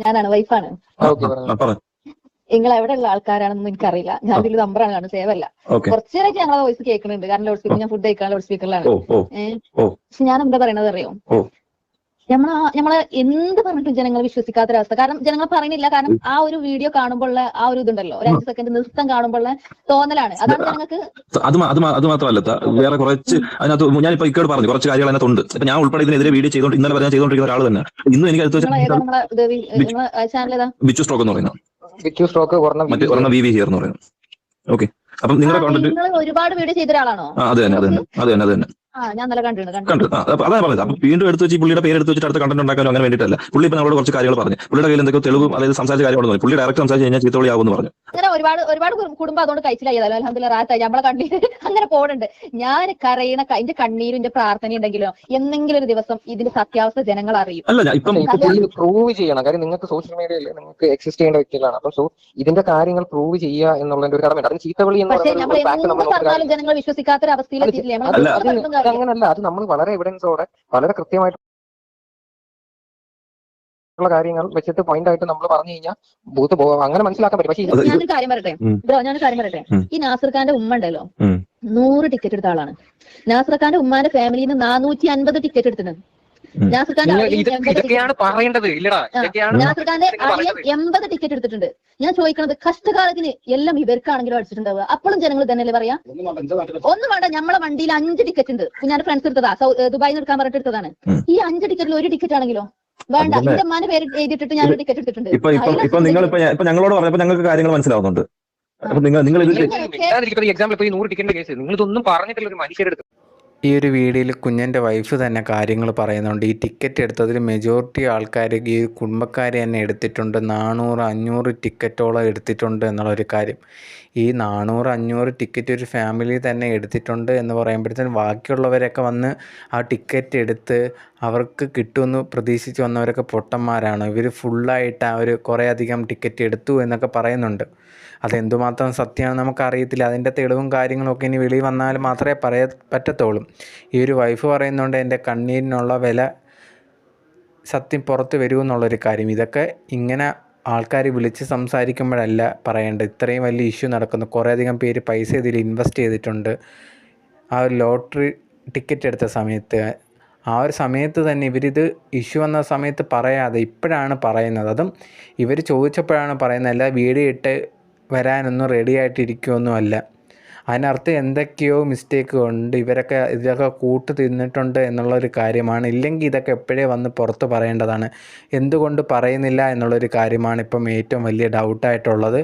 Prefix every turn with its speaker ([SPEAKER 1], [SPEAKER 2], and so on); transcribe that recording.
[SPEAKER 1] ഞാനാണ് വൈഫാണ്.
[SPEAKER 2] ഓക്കെ പറഞ്ഞു.
[SPEAKER 3] പറ
[SPEAKER 1] നിങ്ങൾ എവിടെ ഉള്ള ആൾക്കാരാണെന്ന് എനിക്കറിയില്ല ഞാൻ ഇതിൽ നമ്പറാണ് കാണുന്നത് സേവ് അല്ല കുറച്ചു നേരമായിട്ട് ഞങ്ങളെ വോയിസ് കേൾക്കുന്നുണ്ട്. കാരണം ലൗഡ് സ്പീക്കർ ഞാൻ ഫുഡ് കഴിക്കാൻ ലൗഡ് സ്പീക്കറിലാണ്
[SPEAKER 3] ഓ ഓ.
[SPEAKER 1] പക്ഷെ ഞാൻ എന്താ പറയണത് അറിയോ? നമ്മളെ നമ്മളെ എന്ത് പറഞ്ഞിട്ടും ജനങ്ങൾ വിശ്വസിക്കാത്തൊരവസ്ഥ കാരണം ജനങ്ങൾ പറയുന്നില്ല. കാരണം ആ ഒരു വീഡിയോ കാണുമ്പോഴുള്ള ആ ഒരു ഇതുണ്ടല്ലോ. ഒരു അഞ്ച് സെക്കൻഡ് നൃത്തം കാണുമ്പോഴുള്ള തോന്നലാണ്. അതാണ് ജനങ്ങൾക്ക്
[SPEAKER 3] അത് മാത്രമല്ല വേറെ കുറച്ച് അതിനകത്ത് ഞാനിപ്പോ ഇക്കോട് പറഞ്ഞു കുറച്ച് കാര്യങ്ങൾ അതിനകത്തുണ്ട്. ഇപ്പൊ ഞാൻ ഉൾപ്പെടെ ഇതിനെതിരെ വീഡിയോ ചെയ്തോണ്ട് ഇന്നലെ പറഞ്ഞാൽ ചെയ്തോണ്ടിരിക്കുന്ന ഒരാൾ തന്നെ. ഇന്നും എനിക്ക് അടുത്ത് ബിച്ചു സ്ട്രോക്ക് എന്ന് പറയുന്നത്.
[SPEAKER 2] ബിച്ചു സ്ട്രോക്ക് ഒരെണ്ണം
[SPEAKER 3] വി വി ഹിയർ എന്ന് പറയുന്നത്. ഓക്കെ. അപ്പം നിങ്ങളുടെ കോണ്ടന്റ്
[SPEAKER 1] നിങ്ങൾ ഒരുപാട് വീഡിയോ ചെയ്ത ഒരാളാണോ
[SPEAKER 3] അതെ അതെ അതെ അതെ തന്നെ അത് തന്നെ അത് തന്നെ.
[SPEAKER 1] ആ ഞാൻ നല്ല കണ്ടിട്ടുണ്ട് കണ്ടു
[SPEAKER 3] അതാണ് ആ, അപ്പൊ അതാ പറഞ്ഞത്. അപ്പൊ വീണ്ടും എടുത്ത് വെച്ച് പുള്ളിയുടെ പേര് എടുത്ത് വെച്ചിട്ട് അടുത്ത കണ്ടന്റ് ഉണ്ടാക്കാനോ അങ്ങനെ വേണ്ടിയിട്ടല്ല. പുള്ളി ഇപ്പൊ നമ്മളോട് കുറച്ച് കാര്യങ്ങൾ പറഞ്ഞു. പുള്ളിയുടെ കയ്യിൽ എന്തൊക്കെ തെളിവും അതായത് സംസാരിച്ച കാര്യങ്ങൾ പറഞ്ഞു. പുള്ളി ഡയറക്റ്റ് സംസാരിച്ച് കഴിഞ്ഞാൽ ചീത്തോളി ആവുമെന്ന് പറഞ്ഞു.
[SPEAKER 1] അങ്ങനെ ഒരുപാട് ഒരുപാട് കുടുംബം അതുകൊണ്ട് കഴിച്ചിലായതല്ലോ അലഹമില്ല റാത്തായി നമ്മളെ കണ്ണീര് അങ്ങനെ പോകണുണ്ട് ഞാൻ കരയണ എന്റെ കണ്ണീരും എന്റെ പ്രാർത്ഥന ഉണ്ടെങ്കിലോ എന്തെങ്കിലും ഒരു ദിവസം ഇതിന്റെ സത്യാവസ്ഥ ജനങ്ങൾ അറിയും.
[SPEAKER 3] അല്ല ഇപ്പം
[SPEAKER 2] പുള്ളി പ്രൂവ് ചെയ്യണം. കാര്യം നിങ്ങൾക്ക് സോഷ്യൽ മീഡിയയിൽ നിങ്ങൾക്ക് എക്സിസ്റ്റ് ചെയ്യേണ്ട വ്യക്തികളാണ്. അപ്പൊ സോ ഇതിന്റെ കാര്യങ്ങൾ പ്രൂവ് ചെയ്യുക എന്നുള്ളതിന്റെ ഒരു കടമയുണ്ട്. അതിന് ചീത്തവിളി എന്ന്
[SPEAKER 1] പറഞ്ഞാൽ നമ്മൾ
[SPEAKER 2] വിശ്വസിക്കാത്ത ഒരു
[SPEAKER 1] എന്ത്
[SPEAKER 2] നമ്മൾ
[SPEAKER 1] പറഞ്ഞാലും ജനങ്ങൾ വിശ്വസിക്കാത്ത
[SPEAKER 2] അങ്ങനല്ല. അത് നമ്മൾ വളരെ എവിഡൻസോടെ വളരെ കൃത്യമായിട്ടുള്ള കാര്യങ്ങൾ വെച്ചിട്ട് പോയിന്റ് ആയിട്ട് നമ്മൾ പറഞ്ഞു കഴിഞ്ഞാൽ ബൂത്ത് പോവാം അങ്ങനെ മനസ്സിലാക്കാൻ പറ്റും. പക്ഷേ
[SPEAKER 1] ഞാനൊരു കാര്യം പറയട്ടെ. ബ്രോ ഞാനൊരു കാര്യം പറയട്ടെ? ഈ നാസർ ഖാന്റെ ഉമ്മ ഉണ്ടല്ലോ. നൂറ് ടിക്കറ്റ് എടുത്ത ആളാണ്. നാസർ ഖാന്റെ ഉമ്മാന്റെ ഫാമിലിയിൽ നിന്ന് നാനൂറ്റി അൻപത് ടിക്കറ്റ് എടുത്തിട്ടുണ്ട്.
[SPEAKER 2] ഇതൊക്കെയാണ് പറയേണ്ടത്. ഇല്ലടാ
[SPEAKER 1] ആ,
[SPEAKER 2] ഇതൊക്കെയാണ്
[SPEAKER 1] നാസർ ഖാന്റെ
[SPEAKER 2] നിങ്ങൾ
[SPEAKER 1] അളിയൻ
[SPEAKER 2] പറയുന്നത്.
[SPEAKER 1] എൺപത് ടിക്കറ്റ് എടുത്തിട്ടുണ്ട്. ഞാൻ ചോദിക്കണത് കഷ്ടകാലത്തിന് എല്ലാം ഇവർക്കാണെങ്കിലും അടിച്ചിട്ടുണ്ടാവുക. അപ്പോഴും ജനങ്ങൾ തന്നെയല്ലേ പറയാ? ഒന്നും വേണ്ട നമ്മളെ വണ്ടിയിൽ അഞ്ച് ടിക്കറ്റ് ഉണ്ട്. ഞാൻ ഫ്രണ്ട്സ് എടുത്തതാ സൗ- ദുബായിൽ എടുക്കാൻ പറഞ്ഞിട്ട് എടുത്തതാണ്. ഈ അഞ്ച് ടിക്കറ്റിൽ ഒരു ടിക്കറ്റ് ആണെങ്കിലോ? വേണ്ട എന്റെ അമ്മാന്റെ പേര് എഴുതിയിട്ടിട്ട് ഞാൻ ഒരു ടിക്കറ്റ് എടുത്തിട്ടുണ്ട്.
[SPEAKER 3] ഇപ്പൊ ഇപ്പൊ നിങ്ങൾ ഇപ്പൊ ഞങ്ങളോട് പറഞ്ഞപ്പോ ഞങ്ങൾക്ക് കാര്യങ്ങൾ മനസ്സിലാവുന്നുണ്ട്. അപ്പൊ നിങ്ങൾ നിങ്ങൾ
[SPEAKER 2] എക്സാമ്പിൾ ഇപ്പൊ ഈ നൂറ് ടിക്കറ്റിന്റെ കേസ് നിങ്ങൾ ഇതൊന്നും പറഞ്ഞിട്ടില്ല ഒരു മനുഷ്യരുടെ അടുത്ത്.
[SPEAKER 4] ഈ ഒരു വീഡിയോയിൽ കുഞ്ഞന്റെ വൈഫ് തന്നെ കാര്യങ്ങൾ പറയുന്നുണ്ട്. ഈ ടിക്കറ്റ് എടുത്തതിൽ മെജോറിറ്റി ആൾക്കാർ ഈ കുടുംബക്കാർ തന്നെ എടുത്തിട്ടുണ്ട്. നാനൂറ് അഞ്ഞൂറ് ടിക്കറ്റോളം എടുത്തിട്ടുണ്ട് എന്നുള്ളൊരു കാര്യം. ഈ നാനൂറ് അഞ്ഞൂറ് ടിക്കറ്റ് ഒരു ഫാമിലി തന്നെ എടുത്തിട്ടുണ്ട് എന്ന് പറയുമ്പോഴത്തേനും ബാക്കിയുള്ളവരൊക്കെ വന്ന് ആ ടിക്കറ്റ് എടുത്ത് അവർക്ക് കിട്ടുമെന്ന് പ്രതീക്ഷിച്ച് വന്നവരൊക്കെ പൊട്ടന്മാരാണ്. ഇവർ ഫുള്ളായിട്ട് ആ ഒരു കുറേ അധികം ടിക്കറ്റ് എടുത്തു എന്നൊക്കെ പറയുന്നുണ്ട്. അതെന്തുമാത്രം സത്യമാണെന്ന് നമുക്കറിയത്തില്ല. അതിന്റെ തെളിവും കാര്യങ്ങളൊക്കെ ഇനി വെളിയിൽ വന്നാൽ മാത്രമേ പറയാൻ പറ്റത്തുള്ളൂ. ഈ ഒരു വൈഫ് പറയുന്നുണ്ട് എന്റെ കണ്ണീരിനുള്ള വില സത്യം പുറത്ത് വരുമെന്നുള്ളൊരു കാര്യം. ഇതൊക്കെ ഇങ്ങനെ ആൾക്കാർ വിളിച്ച് സംസാരിക്കുമ്പോഴല്ല പറയേണ്ടത്. ഇത്രയും വലിയ ഇഷ്യൂ നടക്കുന്നു. കുറേയധികം പേര് പൈസ ഇതിൽ ഇൻവെസ്റ്റ് ചെയ്തിട്ടുണ്ട്. ആ ഒരു ലോട്ടറി ടിക്കറ്റ് എടുത്ത സമയത്ത് ആ ഒരു സമയത്ത് തന്നെ ഇവരിത് ഇഷ്യൂ വന്ന സമയത്ത് പറയാതെ ഇപ്പോഴാണ് പറയുന്നത്. അതും ഇവർ ചോദിച്ചപ്പോഴാണ് പറയുന്നത്. അല്ല വീഡിയോ ഇട്ട് വരാനൊന്നും റെഡി ആയിട്ടിരിക്കുമൊന്നും അല്ല അതിനർത്ഥം എന്തൊക്കെയോ മിസ്റ്റേക്ക് ഉണ്ട്. ഇവരൊക്കെ ഇതൊക്കെ കൂട്ട് തിന്നിട്ടുണ്ട് എന്നുള്ളൊരു കാര്യമാണ്. ഇല്ലെങ്കിൽ ഇതൊക്കെ എപ്പോഴേ വന്ന് പുറത്ത് പറയേണ്ടതാണ്. എന്തുകൊണ്ട് പറയുന്നില്ല എന്നുള്ളൊരു കാര്യമാണ് ഇപ്പം ഏറ്റവും വലിയ ഡൗട്ടായിട്ടുള്ളത്